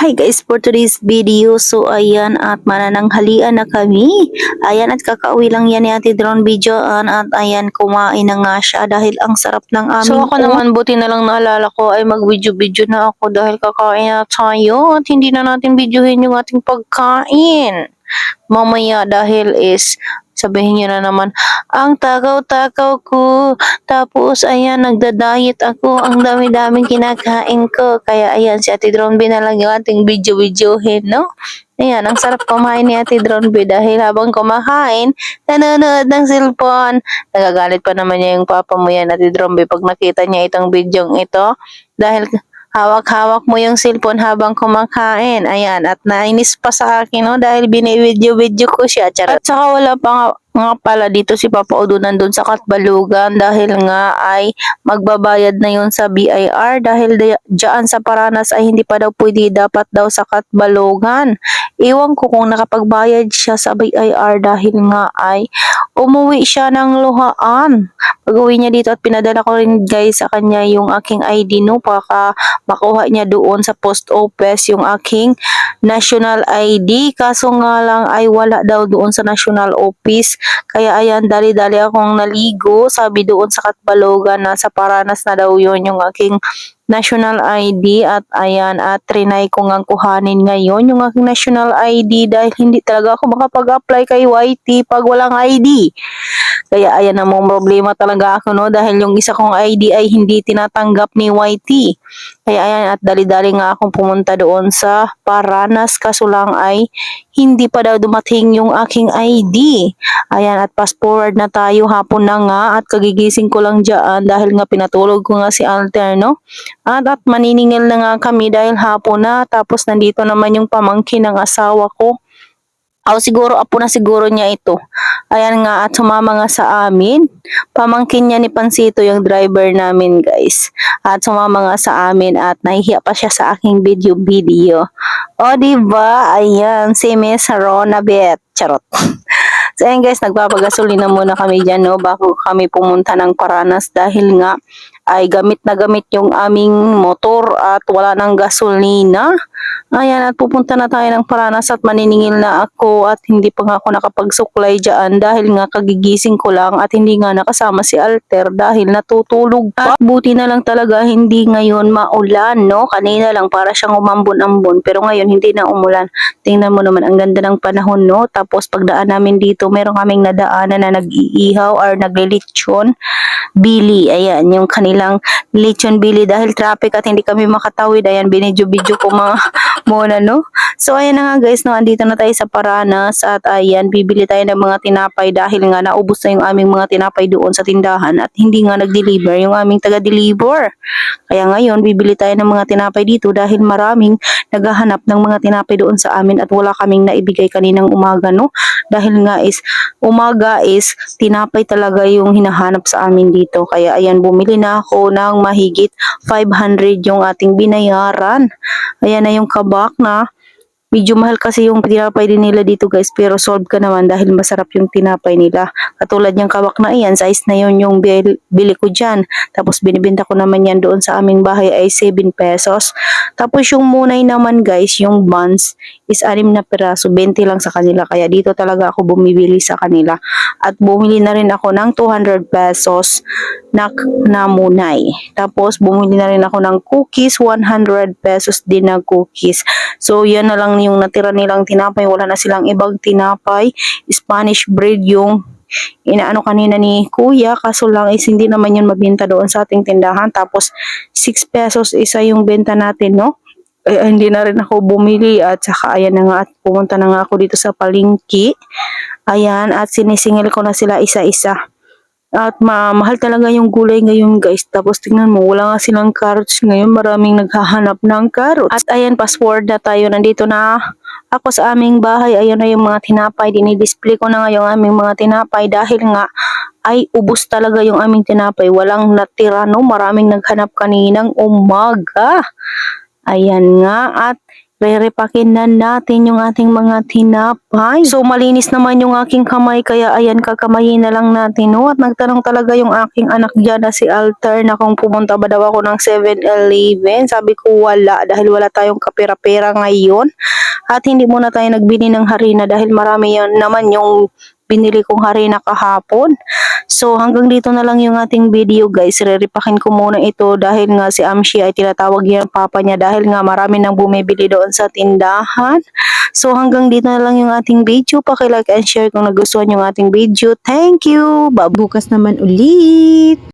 Hi guys, for today's video, so ayan at manananghalian na kami. Ayan at kakauwi lang yan ni Ate Drone videoan at ayan kumain na nga siya dahil ang sarap ng aming So ako naman, buti na lang naalala ko ay mag-video-video na ako dahil kakain na tayo at hindi na natin videohin yung ating pagkain. Mamaya dahil is sabihin nyo na naman, ang takaw-takaw ko. Tapos ayan, nagda-diet ako. Ang dami-daming kinakain ko. Kaya ayan, si Ate Drone na lang yung ating video-videohin, no? Ayan, ang sarap kumain ni Ate Drone dahil habang kumakain, nanonood ng cellphone. Nagagalit pa naman niya yung papa mo yan, Ate Drone pag nakita niya itong video ito. Dahil hawak-hawak mo yung cellphone habang kumakain. Ayan, at nainis pa sa akin, no? Dahil bini-video-video ko siya. Charot. At saka wala pa nga, nga pala dito si Papa Odo nandun sa Katbalugan dahil nga ay magbabayad na yun sa BIR dahil dyan sa Paranas ay hindi pa daw pwede dapat daw sa Katbalugan. Iwan ko kung nakapagbayad siya sa BIR dahil nga ay umuwi siya ng luhaan. Pag uwi niya dito at pinadala ko rin guys sa kanya yung aking ID no para makuha niya doon sa post office yung aking national ID. Kaso nga lang ay wala daw doon sa national office. Kaya ayan, dali-dali akong naligo. Sabi doon sa Katbalogan na sa Paranas na daw yun yung aking national ID at ayan at trinay ko ngang kuhanin ngayon yung aking national ID dahil hindi talaga ako makapag-apply kay YT pag walang ID. Kaya ayan na mong problema talaga ako no dahil yung isa kong ID ay hindi tinatanggap ni YT. Kaya ayan at dali-dali nga akong pumunta doon sa Paranas kaso lang ay hindi pa daw dumating yung aking ID. Ayan at fast forward na tayo hapon na nga at kagigising ko lang dyan dahil nga pinatulog ko nga si Alter no. At, at maniningil na nga kami dahil hapon na tapos nandito naman yung pamangkin ng asawa ko. O siguro apo na siguro niya ito. Ayan nga at sumama nga sa amin. Pamangkin niya ni Pansito yung driver namin guys. At sumama nga sa amin at nahihiya pa siya sa aking video-video. O diba? Ayan si Miss Rona Bet. Charot. So ayan guys, nagpapagasolina muna kami dyan no, bago kami pumunta ng Paranas dahil nga ay gamit na gamit yung aming motor at wala nang gasolina. Ayan, at pupunta na tayo ng Paranas at maniningil na ako at hindi pa nga ako nakapagsuklay dyan dahil nga kagigising ko lang at hindi nga nakasama si Alter dahil natutulog pa. At buti na lang talaga hindi ngayon maulan, no? Kanina lang para siyang umambon-ambon pero ngayon hindi na umulan. Tingnan mo naman, ang ganda ng panahon, no? Tapos pagdaan namin dito, meron kaming nadaanan na nag-iihaw or naglilitsyon. Bili, ayan, yung kanilang lechon bili dahil traffic at hindi kami makatawid. Ayan, binidyo-bidyo ko mga muna, no? So, ayan na nga guys, no, andito na tayo sa Paranas at ayan, bibili tayo ng mga tinapay dahil nga naubos na yung aming mga tinapay doon sa tindahan at hindi nga nag-deliver yung aming taga-deliver. Kaya ngayon, bibili tayo ng mga tinapay dito dahil maraming naghahanap ng mga tinapay doon sa amin at wala kaming naibigay kaninang umaga, no? Dahil nga is, umaga is, tinapay talaga yung hinahanap sa amin dito. Kaya ayan, bumili na ako ng mahigit 500 yung ating binayaran. Ayan na yung kabak na Medyo mahal kasi yung tinapay din nila dito guys pero solve ka naman dahil masarap yung tinapay nila. Katulad yung kawak na iyan, size na yun yung bil- bili ko dyan. Tapos binibenta ko naman yan doon sa aming bahay ay 7 pesos. Tapos yung munay naman guys, yung buns is 6 na peraso, 20 lang sa kanila. Kaya dito talaga ako bumibili sa kanila. At bumili na rin ako ng 200 pesos na, na munay. Tapos bumili na rin ako ng cookies, 100 pesos din na cookies. So yan na lang yung natira nilang tinapay. Wala na silang ibang tinapay. Spanish bread yung inaano kanina ni kuya kaso lang is hindi naman yun mabenta doon sa ating tindahan tapos 6 pesos isa yung benta natin no eh, hindi na rin ako bumili at saka ayan na nga at pumunta na nga ako dito sa palengke ayan at sinisingil ko na sila isa-isa at ma mahal talaga yung gulay ngayon guys. Tapos tingnan mo, wala nga silang carrots ngayon. Maraming naghahanap ng carrots. At ayan, forward na tayo. Nandito na ako sa aming bahay. Ayan na yung mga tinapay. Dinidisplay ko na nga yung aming mga tinapay dahil nga ay ubos talaga yung aming tinapay. Walang natira no. Maraming naghanap kaninang umaga. Ayan nga at Rerepakin na natin yung ating mga tinapay. So malinis naman yung aking kamay kaya ayan kakamayin na lang natin. No? At nagtanong talaga yung aking anak dyan na si Alter na kung pumunta ba daw ako ng 7-Eleven. Sabi ko wala dahil wala tayong kapera-pera ngayon. At hindi muna tayo nagbili ng harina dahil marami yan naman yung binili kong harina kahapon. So hanggang dito na lang yung ating video guys. Reripakin ko muna ito dahil nga si Amshi ay tinatawag yan papa niya dahil nga marami nang bumibili doon sa tindahan. So hanggang dito na lang yung ating video. Pakilike and share kung nagustuhan yung ating video. Thank you! Babukas naman ulit!